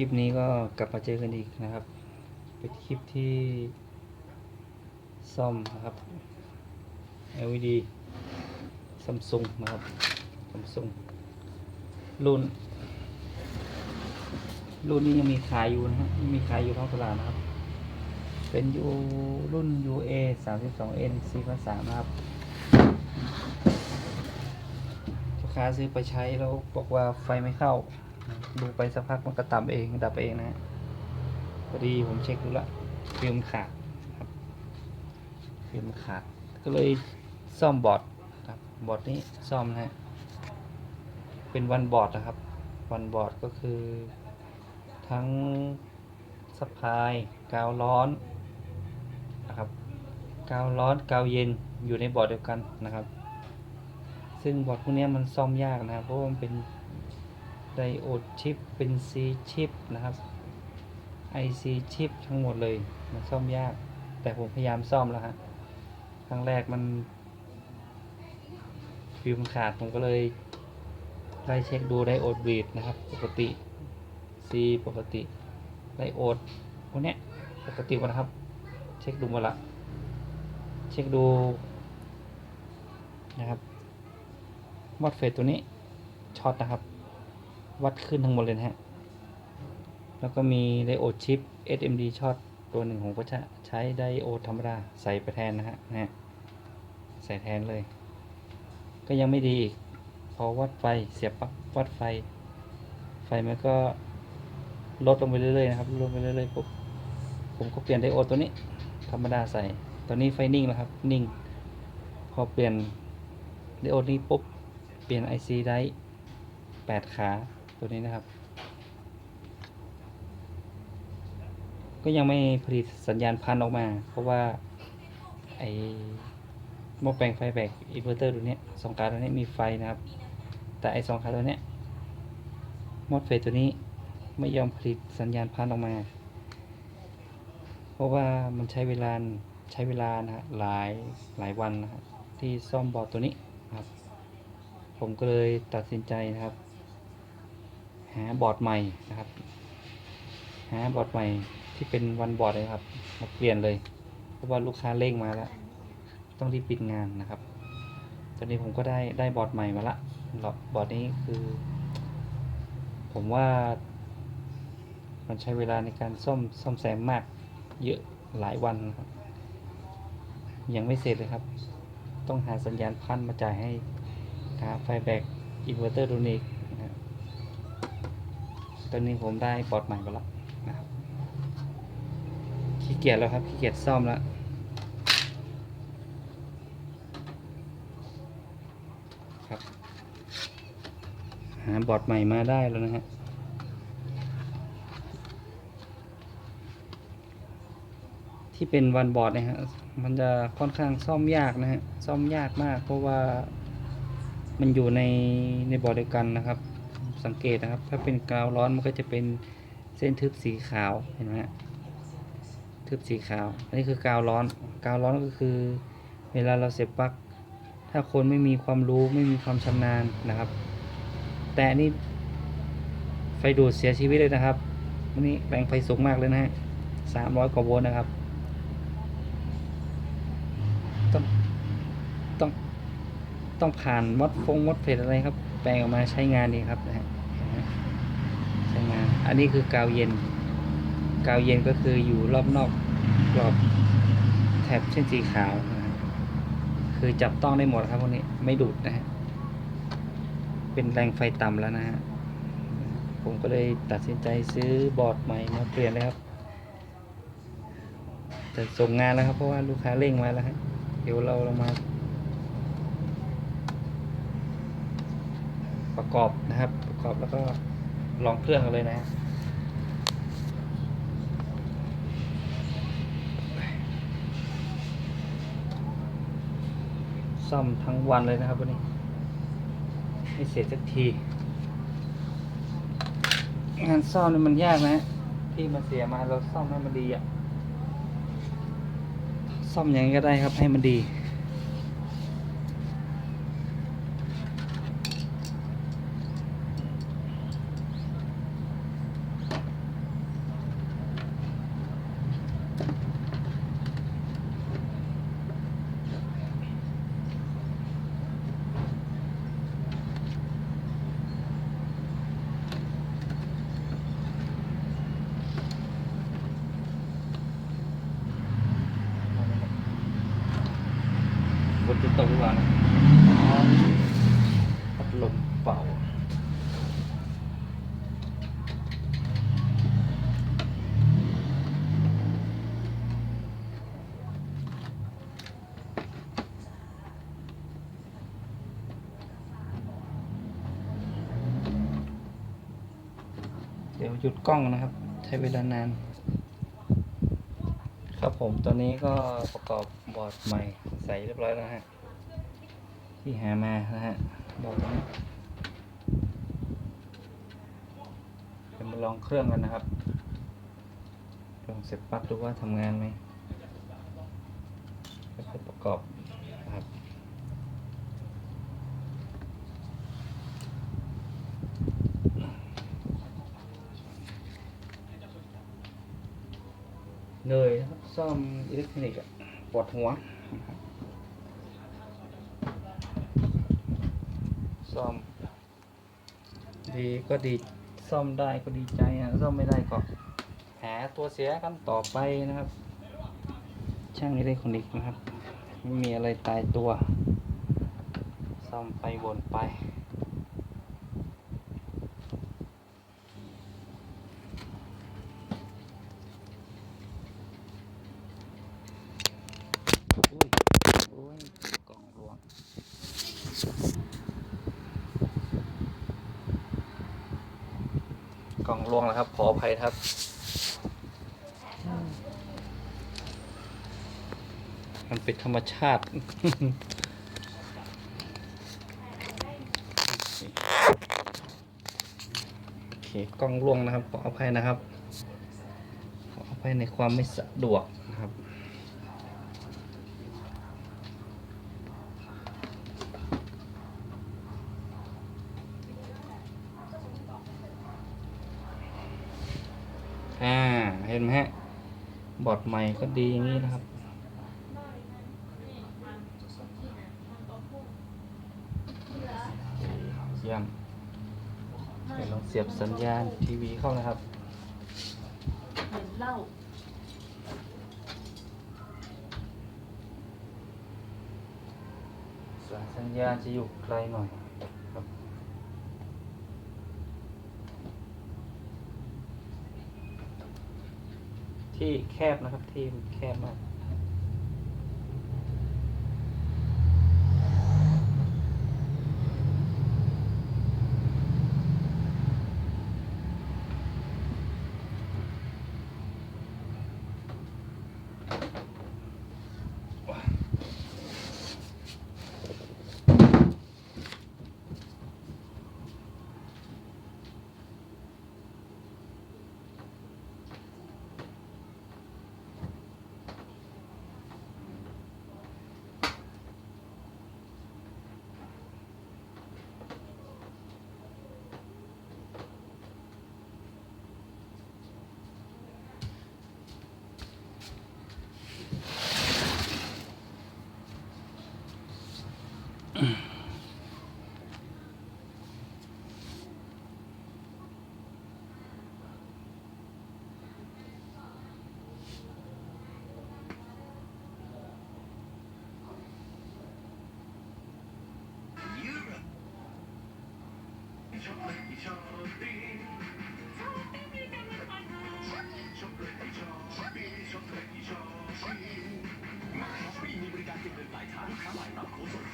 คลิปนี้ก็กลับมาเจอกันอีกนะครับ เป็นคลิปที่ซ่อมนะครับ LED Samsung นะครับ Samsung รุ่น รุ่นนี้ยังมีขายอยู่นะฮะยังมีขายอยู่ท้องตลาดนะครับ เป็นยูรุ่น UA 32N 4.3นะครับลูกค้าซื้อไปใช้แล้วบอกว่าไฟไม่เข้า ดูไปสักพักมันก็ตับเองดับเองนะพอดีผมเช็คดูละฟิล์มขาดครับฟิล์มขาด ก็เลยซ่อมบอร์ดครับบอร์ดนี้ซ่อมนะฮะเป็นวันบอร์ดนะครับ วันบอร์ดก็คือ ทั้งสปายกาวร้อนนะครับกาวร้อนกาวเย็นอยู่ในบอร์ดเดียวกันนะครับ ซึ่งบอร์ดพวกนี้มันซ่อมยากนะครับเพราะมันเป็น ไดโอดชิปเป็น C ชิปนะครับ IC ชิปทั้งหมดเลย มันซ่อมยาก แต่ผมพยายามซ่อมแล้วฮะครั้งแรกมันฟิล์มขาดผมก็เลยไล่เช็คดูไดโอดบีดนะครับ ปกติ C ปกติไดโอดพวกเนี้ยปกติหมดนะครับ เช็คดูหมดละเช็คดูนะครับวัดเฟสตัวนี้ช็อตนะครับ วัดขึ้นทั้งหมดเลยนะฮะ แล้วก็มีไดโอดชิป SMD ช็อตตัวหนึ่งผมก็จะใช้ไดโอดธรรมดาใส่ไปแทนนะฮะนะใส่แทนเลย ก็ยังไม่ดีอีก พอวัดไฟเสียบปั๊บวัดไฟ ไฟมันก็ลดลงไปเรื่อยๆนะครับลดลงไปเรื่อยๆปุ๊บผมก็เปลี่ยนไดโอดตัวนี้ ธรรมดาใส่ตอนนี้ไฟนิ่งแล้วครับ นิ่ง พอเปลี่ยนไดโอดนี้ปุ๊บ เปลี่ยน IC ได้แปดขา ตัวนี้นะครับ ก็ยังไม่ผลิตสัญญาณพันออกมา เพราะว่าไอหม้อแปลงไฟแบกอินเวอร์เตอร์ตัวนี้สองขาตัวนี้มีไฟนะครับ แต่ไอสองขาตัวนี้มอดเฟสตัวนี้ไม่ยอมผลิตสัญญาณพันออกมา เพราะว่ามันใช้เวลาใช้เวลานะฮะหลายหลายวันนะครับที่ซ่อมบอร์ดตัวนี้ครับ ผมก็เลยตัดสินใจนะครับ หาบอร์ดใหม่นะครับ หาบอร์ดใหม่ที่เป็นวันบอร์ดเลยครับ มาเปลี่ยนเลย เพราะว่าลูกค้าเร่งมาแล้ว ต้องรีบปิดงานนะครับ ตอนนี้ผมก็ได้ได้บอร์ดใหม่มาละบอร์ดนี้คือ ผมว่า มันใช้เวลาในการซ่อมซ่อมแซมมาก เยอะหลายวันนะครับ ยังไม่เสร็จเลยครับ ต้องหาสัญญาณพันมาจ่ายให้หาไฟแบกอินเวอร์เตอร์ตัวนี้อีกนะค ตอนนี้ผมได้บอดใหม่มาแล้วนะครับขี้เกียจแล้วครับขี้เกียจซ่อมแล้วครับหาบอร์ดใหม่มาได้แล้วนะฮะที่เป็นวันบอร์ดนะฮะมันจะค่อนข้างซ่อมยากนะฮะซ่อมยากมากเพราะว่ามันอยู่ในในบอร์ดเดียวกันนะครับ สังเกตนะครับ ถ้าเป็นกาวร้อนมันก็จะเป็นเส้นทึบสีขาวเห็นไหมฮะทึบสีขาว อันนี้คือกาวร้อน กาวร้อนก็คือ เวลาเราเสียบปลั๊กถ้าคนไม่มีความรู้ไม่มีความชำนาญนะครับ แต่อันนี่ไฟดูดเสียชีวิตเลยนะครับวันนี้แรงไฟสูงมากเลยนะฮะสามร้อยกว่าโวลต์นะครับ ต้องต้องต้องผ่านมดฟงมดเฟดอะไรครับ แปลงออกมาใช้งานนี่ครับนะฮะใช้งาน อันนี้คือกาวเย็น กาวเย็นก็คืออยู่รอบนอกกรอบแถบเส้นสีขาวนะคือจับต้องได้หมดครับพวกนี้ไม่ดูดนะฮะเป็นแรงไฟต่ำแล้วนะฮะผมก็เลยตัดสินใจซื้อบอร์ดใหม่มาเปลี่ยนเลยครับจะส่งงานแล้วครับเพราะว่าลูกค้าเร่งมาแล้วฮะเดี๋ยวเราเรามา ประกอบนะครับ ประกอบแล้วก็ลองเครื่องกันเลยนะซ่อมทั้งวันเลยนะครับวันนี้ไม่เสร็จสักที งานซ่อมนี่มันยากนะฮะที่มันเสียมาเราซ่อมให้มันดีอะซ่อมยังไงก็ได้ครับให้มันดี น ตกหรือเปล่านะอ๋อพัดลมเป่าเดี๋ยวหยุดกล้องนะครับ ใช้เวลานาน ครับผมตอนนี้ก็ประกอบบอร์ดใหม่ใส่เรียบร้อยแล้วนะฮะ ที่หามานะฮะบอร์ดนี้เดี๋ยวมาลองเครื่องกันนะครับ ลองเสร็จปั๊บดูว่าทำงานไหมแล้วก็ประกอบนะครับเหนื่อยครับซ่อมอิเล็กทรอนิกส์ปวดหัวนะครับ ซ่อม ดีก็ดีซ่อมได้ก็ดีใจนะซ่อมไม่ได้ก็หาตัวเสียกันต่อไปนะครับ ช่างอิเล็กทรอนิกส์นะครับ ไม่มีอะไรตายตัว ซ่อมไปวนไป อุ้ยโอ้ยกล่องรวงก ล่วงแล้วครับ ขออภัยครับ มันเป็นธรรมชาติ โอเค กล้องล่วงนะครับ ขออภัยนะครับ ขออภัยในความไม่สะดวกนะครับ อ่า เห็นไหมฮะ บอร์ดใหม่ก็ดีอย่างนี้นะครับ เยี่ยมเดี๋ยวลองเสียบสัญญาณทีวีเข้านะครับเล้าสัญญาณจะอยู่ไกลหน่อยครับ ที่แคบนะครับที่มันแคบมาก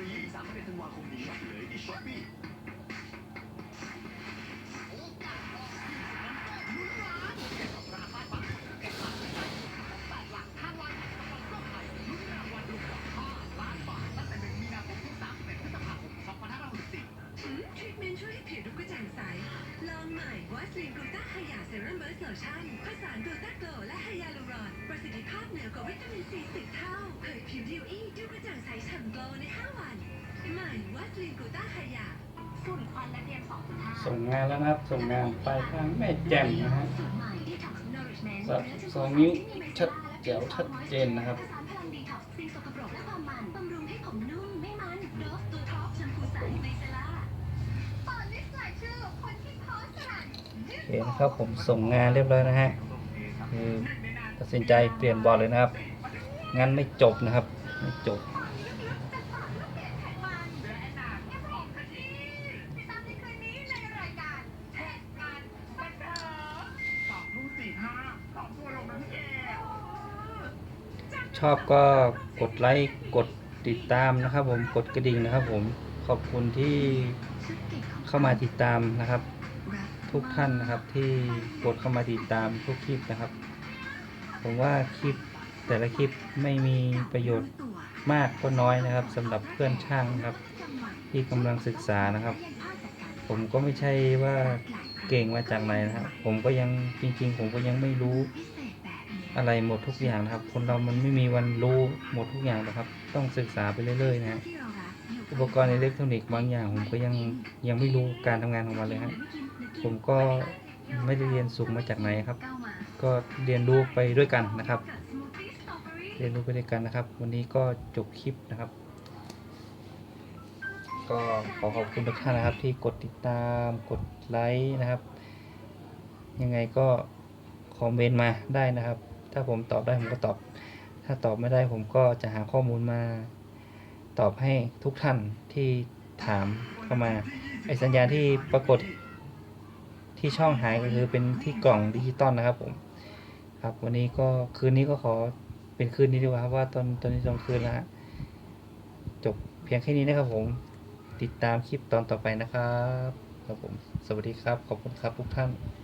ฟรี3ธันวาคมนี้เลยที่ช้อปปี้ โลชั่นผสานกลูตาโกลและไฮยาลูรอน ประสิทธิภาพเหนือกว่าวิตามินซีสิบเท่าเผยผิวดิวอี้ดูกระจ่างใสฉ่ำโกลใน 5 วันใหม่วาสลีนกลูตาไฮยาฝุ่นควันและเดียม2.5ส่งงานแล้วนะครับ ส่งงานไปทางแม่แจ่มนะฮะสูตรใหม่ Detox Nourishment สับสองนิ้วชัดแจ๋วชัดเจนนะครับ นะครับผมส่งงานเรียบร้อยนะฮะคือตัดสินใจเปลี่ยนบอลเลยนะครับงั้นไม่จบนะครับไม่จบชอบก็กดไลค์กดติดตามนะครับผมกดกระดิ่งนะครับผมขอบคุณที่เข้ามาติดตามนะครับ ทุกท่านนะครับที่กดเข้ามาติดตามทุกคลิปนะครับ ผมว่าคลิปแต่ละคลิปไม่มีประโยชน์มากก็น้อยนะครับสำหรับเพื่อนช่างนะครับ ที่กำลังศึกษานะครับ ผมก็ไม่ใช่ว่าเก่งมาจากไหนนะครับ ผมก็ยังจริง ๆ ผมก็ยังไม่รู้อะไรหมดทุกอย่างนะครับ คนเรามันไม่มีวันรู้หมดทุกอย่างนะครับ ต้องศึกษาไปเรื่อยๆนะฮะอุปกรณ์อิเล็กทรอนิกส์บางอย่างผมก็ยังยังไม่รู้การทำงานของมันเลยฮะ ผมก็ไม่ได้เรียนสูงมาจากไหนครับ ก็เรียนรู้ไปด้วยกันนะครับ เรียนรู้ไปด้วยกันนะครับ วันนี้ก็จบคลิปนะครับ ก็ขอขอบคุณทุกท่านนะครับ ที่กดติดตามกดไลค์นะครับ ยังไงก็คอมเมนต์มาได้นะครับ ถ้าผมตอบได้ผมก็ตอบ ถ้าตอบไม่ได้ผมก็จะหาข้อมูลมา ตอบให้ทุกท่านที่ถามเข้ามาไอสัญญาณที่ปรากฏ ที่ช่องหายก็คือเป็นที่กล่องดิจิตอลนะครับผม ครับวันนี้ก็คืนนี้ก็ขอเป็นคืนนี้ดีกว่าครับว่าตอนตอนนี้ตอนคืนแล้วฮะจบเพียงแค่นี้นะครับผม ติดตามคลิปตอนต่อไปนะครับ ครับผม สวัสดีครับ ขอบคุณครับทุกท่าน